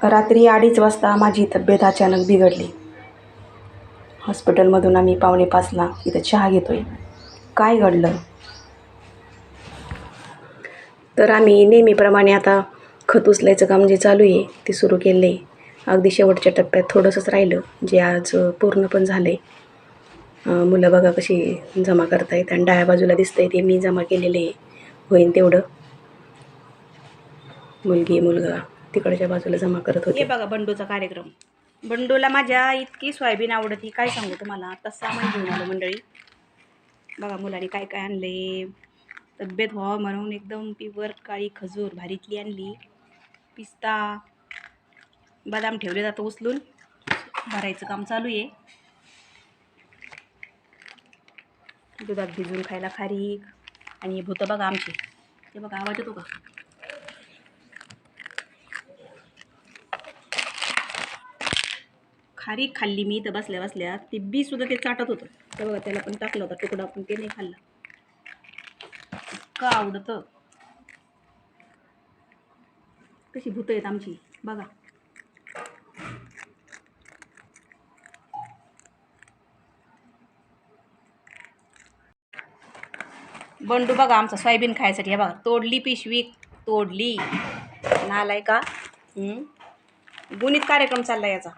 रात्री अडीच वाजता माझी तब्येत अचानक बिघडली. हॉस्पिटलमधून आम्ही पावणे पाचला इथं चहा आहे काय घडलं? तर आम्ही नेहमीप्रमाणे आता खत उचलायचं काम जे चालू आहे ते सुरू केलं आहे अगदी शेवटच्या टप्प्यात थोडंसंच राहिलं जे आज पूर्ण पण झालं आहे मुलं बघा कशी जमा करतायत आणि डाव्या बाजूला दिसतंय ते मी जमा केलेले होईन तेवढं. मुलगी मुलगा. तिकडच्या बाजूला जमा करत होते. बघा बंडूचा कार्यक्रम. बंडूला माझ्या इतकी सोयाबीन आवडती काय सांगू तुम्हाला? तसा म्हणजे घेऊन आलो मंडळी. बघा मुलांनी काय काय आणले. तब्येत व्हावं म्हणून एकदम पिवर काळी खजूर भारीतली आणली. पिस्ता बदाम ठेवले जातं उचलून. भरायचं काम चालू आहे. दुधात भिजून खायला खारीक. आणि हे भूतं बघा आमची. ते बघा आवाज येतो का? खारीक खाल्ली मी इथं बसल्या बसल्या ती बी सुद्धा ते चाटत होतं. तर बघा त्याला पण टाकलं होता तुकडा पण ते नाही खाल्ला. का आवडतं. कशी भूतं आहेत आमची बघा. बंडू बघा आमचा सोयाबीन खायसाठी. हे बघा तोडली पिशवी तोडली. नालाय का गुणित कार्यक्रम चालला याचा.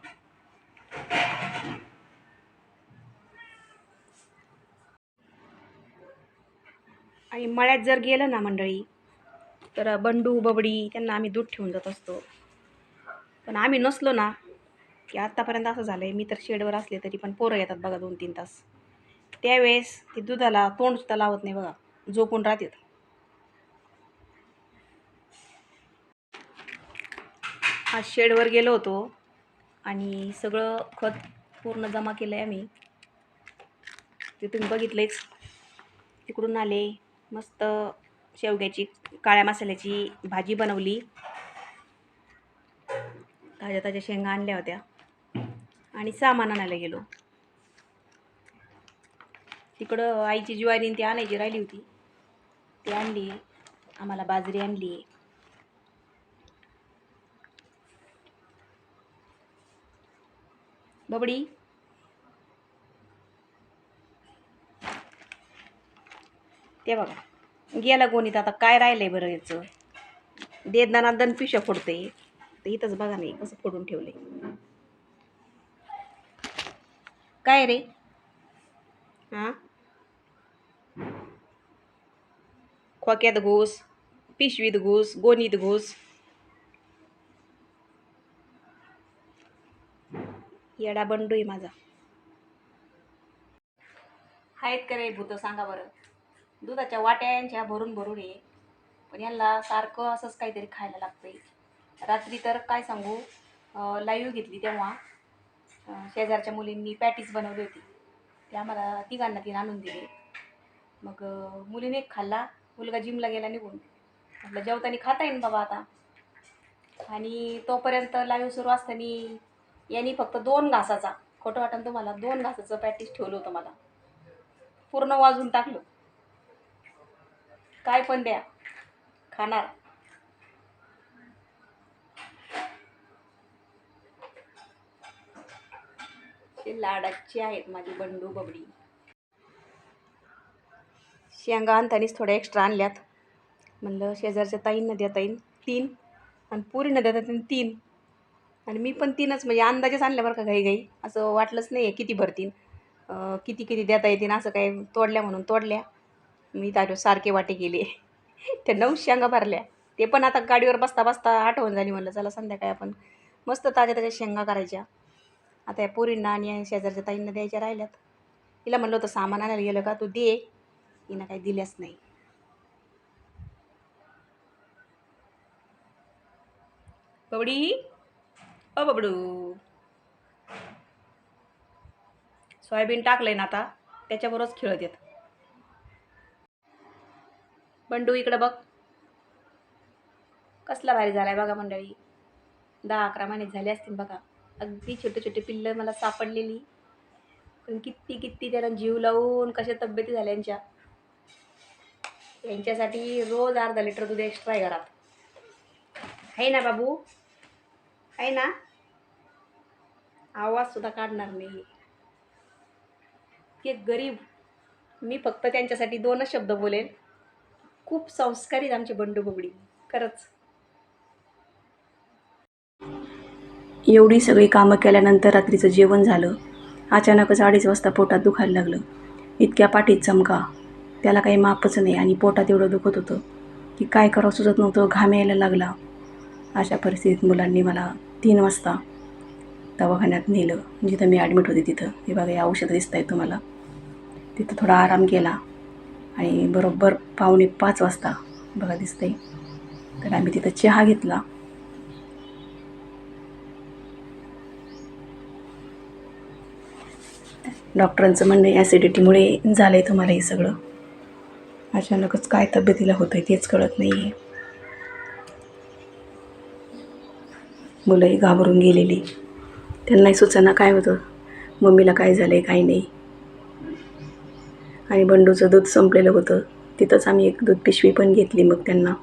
आणि मळ्यात जर गेलं ना मंडळी तर बंडू बबडी त्यांना आम्ही दूध ठेवून जात असतो. पण आम्ही नसलो ना की आत्तापर्यंत असं झालं आहे मी तर शेडवर असले तरी पण पोरं येतात बघा दोन तीन तास. त्यावेळेस ते दुधाला तोंड सुद्धा लावत नाही बघा झोपून राहतात. आज शेडवर गेलो होतो आणि सगळं खत पूर्ण जमा केलं आहे आम्ही. ते तुम्ही बघितलेच तिकडून आले. मस्त शेवग्याची काळ्या मसाल्याची भाजी बनवली. ताज्या ताज्या शेंगा आणल्या होत्या. आणि सामान आणायला गेलो. तिकडं आईची ज्वारी ती आणायची राहिली होती. ती आणली. आम्हाला बाजरी आणली. बबडी. ते बघा. गेला गोणीत आता काय राहिलंय बरं याचं? देदनाना दन पिशा फोडते तर इथंच बघा नाही कसं फोडून ठेवले काय रे? हां? खोक्यात घुस पिशवीत घुस गोणीत घुस. येडा बंडू आहे माझा. आहेत का रे भूत? सांगा बरं. दुधाच्या वाट्या यांच्या भरून भरून ये. पण यांना सारखं असंच काहीतरी खायला लागतंय. रात्री तर काय सांगू? लाईव्ह घेतली तेव्हा. शेजारच्या मुलींनी पॅटीस बनवली होती. ते आम्हाला तिघांना तिने आणून दिले. मग मुलीने एक खाल्ला. मुलगा जिमला गेला निघून. म्हटलं जेवताना खाता येईन बाबा आता. आणि तोपर्यंत लाईव्ह सुरू असताना यांनी फक्त दोन घासाचा खोटं वाटण तुम्हाला दोन घासाचं पॅटीस ठेवलं होतं मला. पूर्ण वाजून टाकलं. काय पण द्या. खाणार. ते लाडाची आहेत माझी बंडू बबडी. शेंगा आणतानीच थोड्या एक्स्ट्रा आणल्यात. म्हणलं शेजारच्या ताईंना देता येईल तीन. आणि पुरी देता येईल तीन. आणि मी पण तीनच म्हणजे अंदाजेच आणल्या बरं का घाई घाई. असं वाटलंच नाही आहे किती भरतीन किती किती देता येतील असं काय तोडल्या म्हणून तोडल्या. मी त्याच्यावर सारखे वाटे गेले. त्या नऊ शेंगा भरल्या. ते पण आता गाडीवर बसता बसता आठवण झाली म्हणलं चला संध्याकाळी आपण मस्त ताज्या ताज्या शेंगा करायच्या. आता या पोरींना आणि या शेजारच्या ताईंना द्यायच्या राहिल्यात. तिला म्हणलं होतं सामान आणायला गेलं का? तू दे. तिनं काही दिल्याच नाही. बबडी? अ बबडू सोयाबीन टाकलंय ना आता त्याच्याबरोबरच खेळत येत. बंडू इकडं बघ. कसला भारी झालाय बघा मंडळी. दहा अकरा महिने झाले असतील बघा. अगदी छोटे छोटे पिल्लं मला सापडलेली. पण किती किती त्यांना जीव लावून कशा तब्येती झाल्या यांच्या. यांच्यासाठी रोज अर्धा लिटर दूध एक्स्ट्रा आहे घरात. आहे ना बाबू? आहे ना? आवाजसुद्धा काढणार नाही. एक गरीब मी फक्त त्यांच्यासाठी दोनच शब्द बोलेन. खूप संस्कारी आमची आमचे बंडू बबडी खरंच. एवढी सगळी कामं केल्यानंतर रात्रीचं जेवण झालं. अचानकच अडीच वाजता पोटात दुखायला लागलं. इतक्या पाठीत चमका. त्याला काही मापच नाही आणि पोटात एवढं दुखत होतं की काय करावं सुचत नव्हतं घाम यायला लागला. अशा परिस्थितीत मुलांनी मला तीन वाजता दवाखान्यात नेलं. म्हणजे जिथं मी ॲडमिट होते तिथं. हे बघा हे औषधं दिसत आहेत तुम्हाला. तिथं थोडा आराम केला. आणि बरोबर पावणे पाच वाजता बघा दिसतंय. तर आम्ही तिथं चहा घेतला. डॉक्टरांचं म्हणणं ॲसिडिटीमुळे झालं आहे तुम्हाला हे सगळं. अचानकच काय तब्येतीला होतं आहे तेच कळत नाही आहे मुलंही घाबरून गेलेली. त्यांनाही सुचना काय होतं? मम्मीला काय झालं आहे काय नाही? आणि बंडूचं दूध संपलेलं होतं. तिथंच आम्ही एक दूध पिशवी पण घेतली मग त्यांना.